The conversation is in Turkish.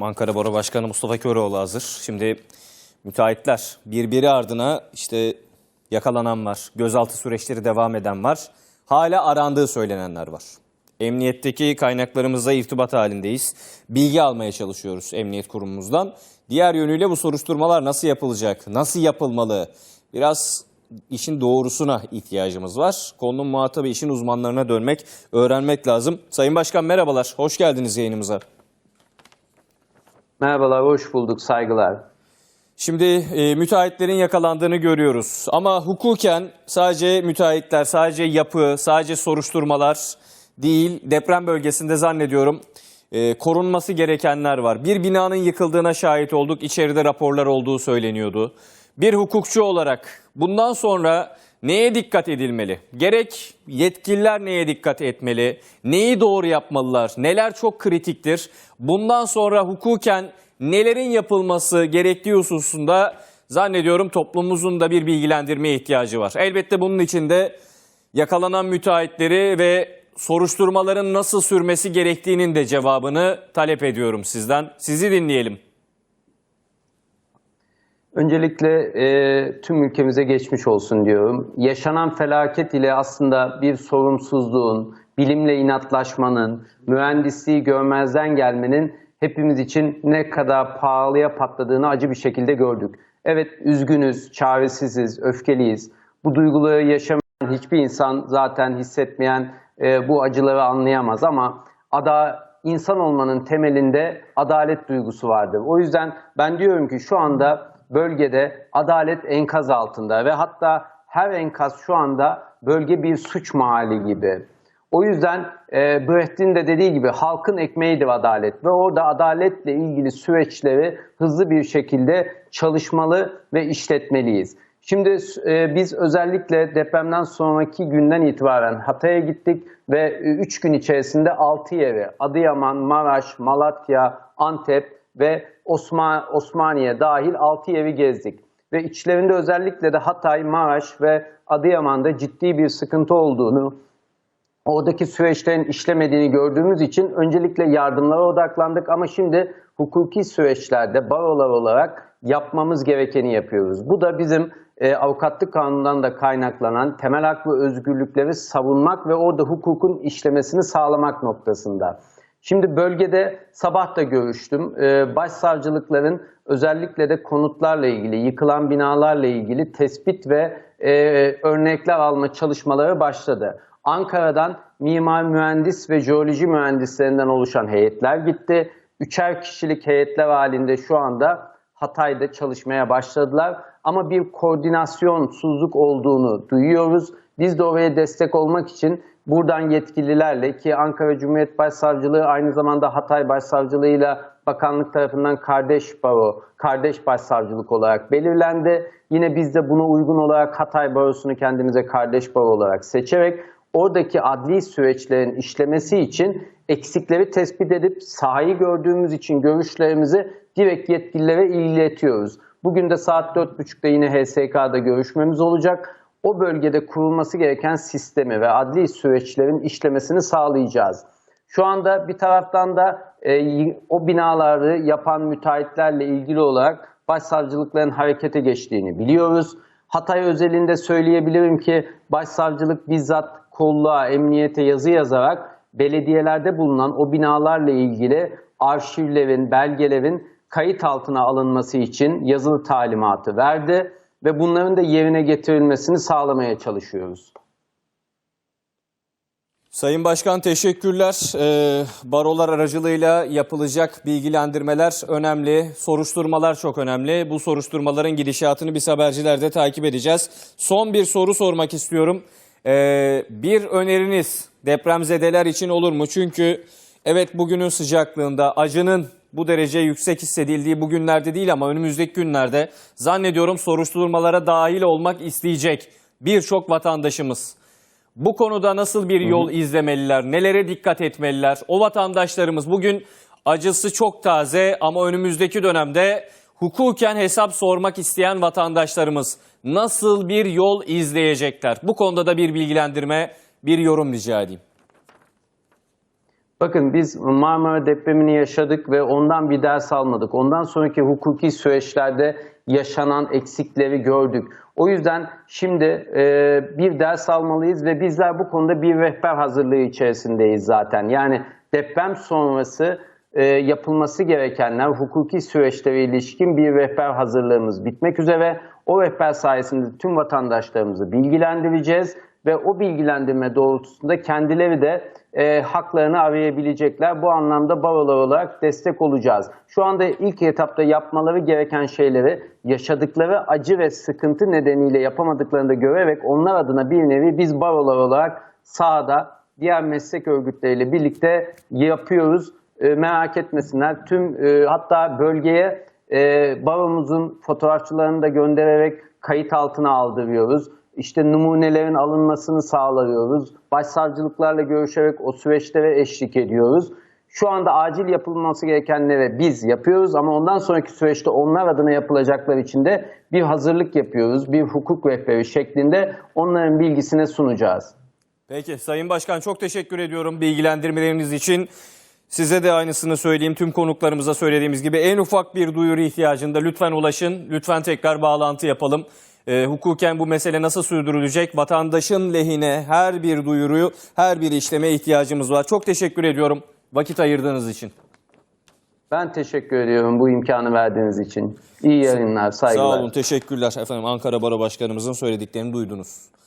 Ankara Baro Başkanı Mustafa Köroğlu hazır. Şimdi müteahhitler birbiri ardına işte yakalanan var, gözaltı süreçleri devam eden var. Hala arandığı söylenenler var. Emniyetteki kaynaklarımızla irtibat halindeyiz. Bilgi almaya çalışıyoruz emniyet kurumumuzdan. Diğer yönüyle bu soruşturmalar nasıl yapılacak, nasıl yapılmalı? Biraz işin doğrusuna ihtiyacımız var. Konunun muhatabı işin uzmanlarına dönmek, öğrenmek lazım. Sayın Başkan merhabalar, hoş geldiniz yayınımıza. Merhabalar, hoş bulduk, saygılar. Şimdi e, müteahhitlerin yakalandığını görüyoruz. Ama hukuken sadece müteahhitler, sadece yapı, sadece soruşturmalar değil. Deprem bölgesinde zannediyorum e, korunması gerekenler var. Bir binanın yıkıldığına şahit olduk. İçeride raporlar olduğu söyleniyordu. Bir hukukçu olarak bundan sonra neye dikkat edilmeli? Gerek yetkililer neye dikkat etmeli? Neyi doğru yapmalılar? Neler çok kritiktir? Bundan sonra hukuken nelerin yapılması gerektiği hususunda zannediyorum toplumumuzun da bir bilgilendirmeye ihtiyacı var. Elbette bunun için de yakalanan müteahhitleri ve soruşturmaların nasıl sürmesi gerektiğinin de cevabını talep ediyorum sizden. Sizi dinleyelim. Öncelikle e, tüm ülkemize geçmiş olsun diyorum. Yaşanan felaket ile aslında bir sorumsuzluğun, bilimle inatlaşmanın, mühendisliği görmezden gelmenin hepimiz için ne kadar pahalıya patladığını acı bir şekilde gördük. Evet üzgünüz, çaresiziz, öfkeliyiz. Bu duyguları yaşamayan hiçbir insan zaten hissetmeyen e, bu acıları anlayamaz ama ada insan olmanın temelinde adalet duygusu vardır. O yüzden ben diyorum ki şu anda bölgede adalet enkaz altında ve hatta her enkaz şu anda bölge bir suç mahalli gibi. O yüzden e, Brecht'in de dediği gibi halkın ekmeğidir adalet ve orada adaletle ilgili süreçleri hızlı bir şekilde çalışmalı ve işletmeliyiz. Şimdi e, biz özellikle depremden sonraki günden itibaren Hatay'a gittik ve 3 gün içerisinde 6 yeri Adıyaman, Maraş, Malatya, Antep ve Osman, Osmaniye dahil 6 evi gezdik. Ve içlerinde özellikle de Hatay, Maraş ve Adıyaman'da ciddi bir sıkıntı olduğunu, oradaki süreçlerin işlemediğini gördüğümüz için öncelikle yardımlara odaklandık ama şimdi hukuki süreçlerde barolar olarak yapmamız gerekeni yapıyoruz. Bu da bizim e, avukatlık kanunundan da kaynaklanan temel hak ve özgürlükleri savunmak ve orada hukukun işlemesini sağlamak noktasında. Şimdi bölgede sabah da görüştüm. Ee, başsavcılıkların özellikle de konutlarla ilgili, yıkılan binalarla ilgili tespit ve e, örnekler alma çalışmaları başladı. Ankara'dan mimar mühendis ve jeoloji mühendislerinden oluşan heyetler gitti. Üçer kişilik heyetler halinde şu anda Hatay'da çalışmaya başladılar. Ama bir koordinasyonsuzluk olduğunu duyuyoruz. Biz de oraya destek olmak için buradan yetkililerle ki Ankara Cumhuriyet Başsavcılığı aynı zamanda Hatay Başsavcılığıyla bakanlık tarafından kardeş baro, kardeş başsavcılık olarak belirlendi. Yine biz de buna uygun olarak Hatay Barosu'nu kendimize kardeş baro olarak seçerek oradaki adli süreçlerin işlemesi için eksikleri tespit edip sahayı gördüğümüz için görüşlerimizi direkt yetkililere iletiyoruz. Bugün de saat 4.30'da yine HSK'da görüşmemiz olacak o bölgede kurulması gereken sistemi ve adli süreçlerin işlemesini sağlayacağız. Şu anda bir taraftan da e, o binaları yapan müteahhitlerle ilgili olarak başsavcılıkların harekete geçtiğini biliyoruz. Hatay özelinde söyleyebilirim ki başsavcılık bizzat kolluğa, emniyete yazı yazarak belediyelerde bulunan o binalarla ilgili arşivlerin, belgelerin kayıt altına alınması için yazılı talimatı verdi ve bunların da yerine getirilmesini sağlamaya çalışıyoruz. Sayın Başkan teşekkürler. Ee, barolar aracılığıyla yapılacak bilgilendirmeler önemli. Soruşturmalar çok önemli. Bu soruşturmaların gidişatını biz habercilerde takip edeceğiz. Son bir soru sormak istiyorum. Ee, bir öneriniz depremzedeler için olur mu? Çünkü evet bugünün sıcaklığında acının bu derece yüksek hissedildiği bugünlerde değil ama önümüzdeki günlerde zannediyorum soruşturmalara dahil olmak isteyecek birçok vatandaşımız. Bu konuda nasıl bir yol izlemeliler, nelere dikkat etmeliler? O vatandaşlarımız bugün acısı çok taze ama önümüzdeki dönemde hukuken hesap sormak isteyen vatandaşlarımız nasıl bir yol izleyecekler? Bu konuda da bir bilgilendirme, bir yorum rica edeyim. Bakın biz Marmara depremini yaşadık ve ondan bir ders almadık. Ondan sonraki hukuki süreçlerde yaşanan eksikleri gördük. O yüzden şimdi e, bir ders almalıyız ve bizler bu konuda bir rehber hazırlığı içerisindeyiz zaten. Yani deprem sonrası e, yapılması gerekenler, hukuki süreçlere ilişkin bir rehber hazırlığımız bitmek üzere. O rehber sayesinde tüm vatandaşlarımızı bilgilendireceğiz ve o bilgilendirme doğrultusunda kendileri de e, haklarını arayabilecekler. Bu anlamda barolar olarak destek olacağız. Şu anda ilk etapta yapmaları gereken şeyleri yaşadıkları acı ve sıkıntı nedeniyle yapamadıklarını da görerek onlar adına bir nevi biz barolar olarak sahada diğer meslek örgütleriyle birlikte yapıyoruz. E, merak etmesinler. Tüm e, hatta bölgeye e, baromuzun fotoğrafçılarını da göndererek kayıt altına aldırıyoruz. İşte numunelerin alınmasını sağlıyoruz. Başsavcılıklarla görüşerek o süreçlere eşlik ediyoruz. Şu anda acil yapılması gerekenlere biz yapıyoruz ama ondan sonraki süreçte onlar adına yapılacaklar için de bir hazırlık yapıyoruz. Bir hukuk rehberi şeklinde onların bilgisine sunacağız. Peki Sayın Başkan çok teşekkür ediyorum bilgilendirmeleriniz için. Size de aynısını söyleyeyim. Tüm konuklarımıza söylediğimiz gibi en ufak bir duyuru ihtiyacında lütfen ulaşın. Lütfen tekrar bağlantı yapalım. Ee, hukuken bu mesele nasıl sürdürülecek? Vatandaşın lehine her bir duyuruyu, her bir işleme ihtiyacımız var. Çok teşekkür ediyorum vakit ayırdığınız için. Ben teşekkür ediyorum bu imkanı verdiğiniz için. İyi yayınlar, saygılar. Sağ olun, teşekkürler. Efendim Ankara Baro Başkanımızın söylediklerini duydunuz.